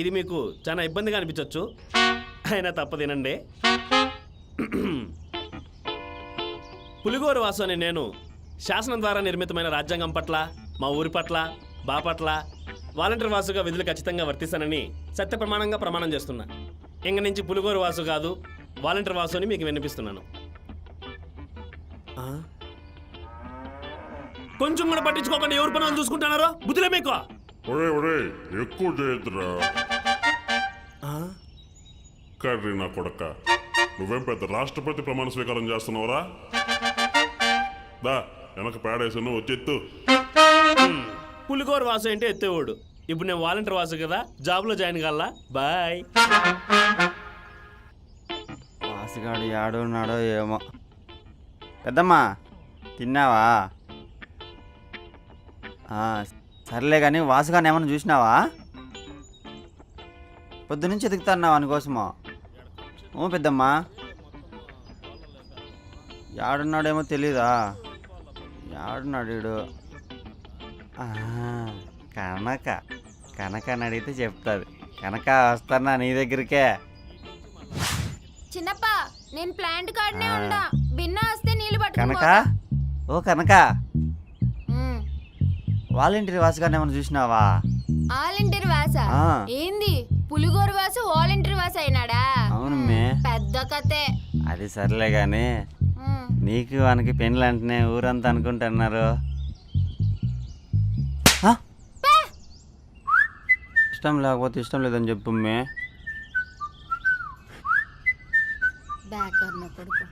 ఇది మీకు చాలా ఇబ్బందిగా అనిపించవచ్చు అయినా తప్పదేనండి పులిగోరు వాసు అని నేను శాసనం ద్వారా నిర్మితమైన రాజ్యాంగం పట్ల మా ఊరి పట్ల బాపట్ల వాలంటీర్ వాసుగా విధులు ఖచ్చితంగా వర్తిస్తానని సత్య ప్రమాణంగా ప్రమాణం చేస్తున్నా. ఇంక నుంచి పులిగోరు వాసు కాదు వాలంటీర్ వాసు అని మీకు వినిపిస్తున్నాను? కొంచెం కూడా పట్టించుకోకుండా ఎవరి పనులు చూసుకుంటున్నారో? బుద్ధిలే మీకు? ఒరే ఒరే ఎక్కువ చేయొద్దురా. కర్రీ నా కొడక. నువ్వేం పెద్ద రాష్ట్రపతి ప్రమాణ స్వీకారం చేస్తున్నావురా? దా వెనక పేడేసాను వచ్చెత్తు. పులిగోరు వాసు అంటే ఎత్తేవాడు. ఇప్పుడు నేను వాలంటీర్ వాసు కదా జాబ్లో జాయిన్ కావాలా బాయ్. వాసుగాడు ఏడున్నాడో ఏమో. పెద్దమ్మా తిన్నావా? ఆ, సర్లే కానీ వాసుగాని ఏమన్నా చూసినావా? పొద్దునుంచి ఎదుగుతున్నావు అందుకోసమో ఓ పెద్దమ్మా. యాడున్నాడేమో తెలీదా? యాడున్నాడు వీడు కనక. కనక అని అడిగితే చెప్తాది. కనక వస్తానా నీ దగ్గరికే? చిన్నప్ప నేను ప్లాంట్ కాడనే. ఉండా. బిన్న వస్తే నీళ్ళు కనక? పట్టుకో ఓ కనక. వాలంటీర్ వాసుగారిని ఏమైనా చూసినావా? వాలంటీర్ వాస? ఆ. ఏంది? పులిగోరు వాస వాలంటీర్ వాస అయినాడా? అవును మే. పెద్ద కథే. అది సర్లే కానీ ఉమ్. నీకు వానికి పెళ్ళి అంటేనే ఊరంతా అనుకుంటున్నారు. ఆ? ఇష్టం లేకపోతే ఇష్టం లేదని చెప్పు మే. బ్యాకర్ నా కొడుకు.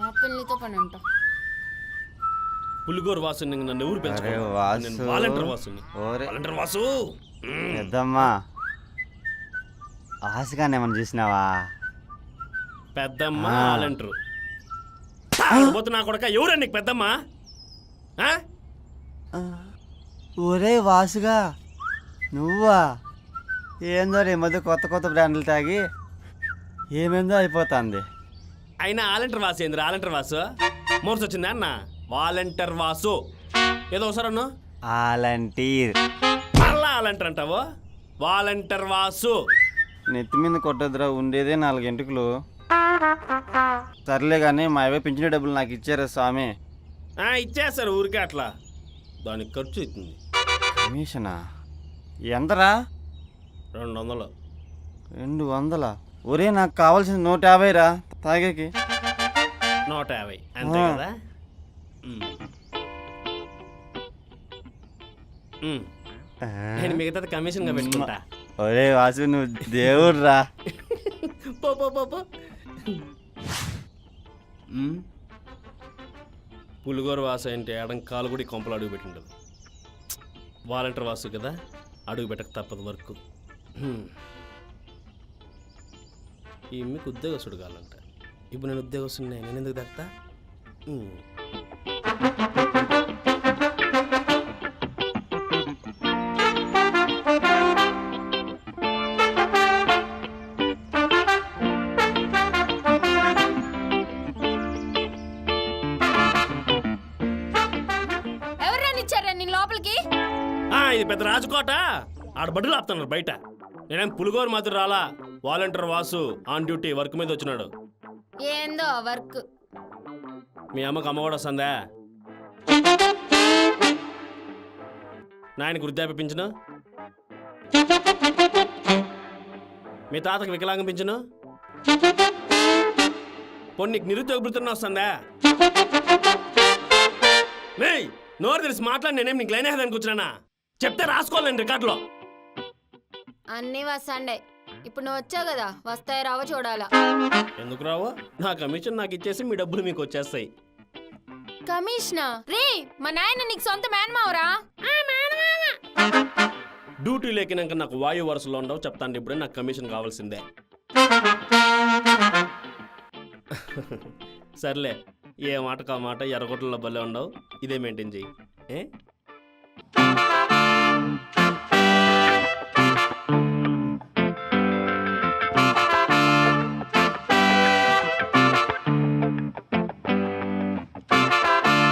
మా పెళ్ళితో పని అంట పులిగోరు వాసు నన్ను ఎవరు నేను వాలంటీర్ వాసుని. వాలంటీర్ వాసు! మ్మ్. పెద్దమ్మా ఆశగానే ఏమైనా చూసినావా? పెద్దమ్మ. వాలంటీర్. పోతే నా కొడక ఎవరండి నీకు పెద్దమ్మ? ఒరే వాసుగా నువ్వా? ఏందో రే మధ్య కొత్త కొత్త బ్రాండ్లు తాగి ఏమేందో అయిపోతుంది. అయినా వాలంటీర్ వాసు ఏంది వాలంటీర్ వాసు? మోర్స్ వచ్చిందా అన్న? వాలంటీర్ వాసు. ఏదో ఒకసారి అన్నా. ఆలంటీర్ మళ్ళా వాలంటీర్ అంటావు? వాలంటీర్ వాసు. నెత్తి మీద కొట్టద్దురా ఉండేదే నాలుగు ఎంటుకలు సర్లే కానీ మా అవే పెంచిన డబ్బులు నాకు ఇచ్చారా స్వామి? ఆ, ఇచ్చేస్తారు ఊరికే అట్లా. దానికి ఖర్చు అవుతుంది. కమిషనా? ఎంతరా? రెండు వందలు రెండు వందల ఒరే నాకు కావాల్సింది నూట యాభై రా తాగేకి. నూట యాభై. అంతే ఆ. కదా. నేను మిగతాది కమిషన్గా పెట్టుకుంటా. ఒరే వాసు నువ్వు దేవుడు రా పో పో పో పో. మ్మ్. పులిగోరు వాసు అంటే ఎడం కాలు కూడా ఈ కొంపలు అడుగు పెట్టిండదు. వాలంటీర్ వాసు కదా అడుగు పెట్టక తప్పదు వర్క్. ఈ మీకు ఉద్యోగస్తుడు కావాలంట. ఇప్పుడు నేను ఉద్యోగస్తున్నా నేను ఎందుకు దక్తా? ఇది పెద్ద రాజకోట. ఆడ బడ్డులు ఆపుతున్నారు బయట. నేనేం పులిగోరు మాత్రం రాలా? Volunteer Vasu on duty work మీద వచ్చినాడు. ఏందో వర్క్? మీ అమ్మకు అమ్మ కూడా వస్తుందా? నాయనకు వృద్ధాప్య పింఛను? మీ తాతకు వికలాంగం పింఛను? పోనీ నీకు నిరుద్యోగ వృత్తిని వస్తుందా మేయ్ నోరు తెలిసి మాట్లాడి నేనేం నీకు లైన్ అయ్యేదానికి వచ్చినానా? చెప్తే రాసుకోవాలండి రికార్డులో. అన్నీ వస్తాండే. ఇప్పుడు నువ్వు వచ్చావు కదా వస్తాయి రావో చూడాలా. ఎందుకు రావో? నా కమిషన్ నాకు ఇచ్చేసి మీ డబ్బులు మీకు వచ్చేస్తాయి. కమిషనర్. రే మా నాయన నీకు సొంత మేనమావరా? డ్యూటీ లేకినాక నాకు వాయు వరుసలో ఉండవు చెప్తాను ఇప్పుడే నాకు కమిషన్ కావాల్సిందే. సర్లే ఏ మాట కా మాట ఎర్రగొట్టలో భలే ఉండవు ఇదే మెయింటైన్ చెయ్యి. ఏ?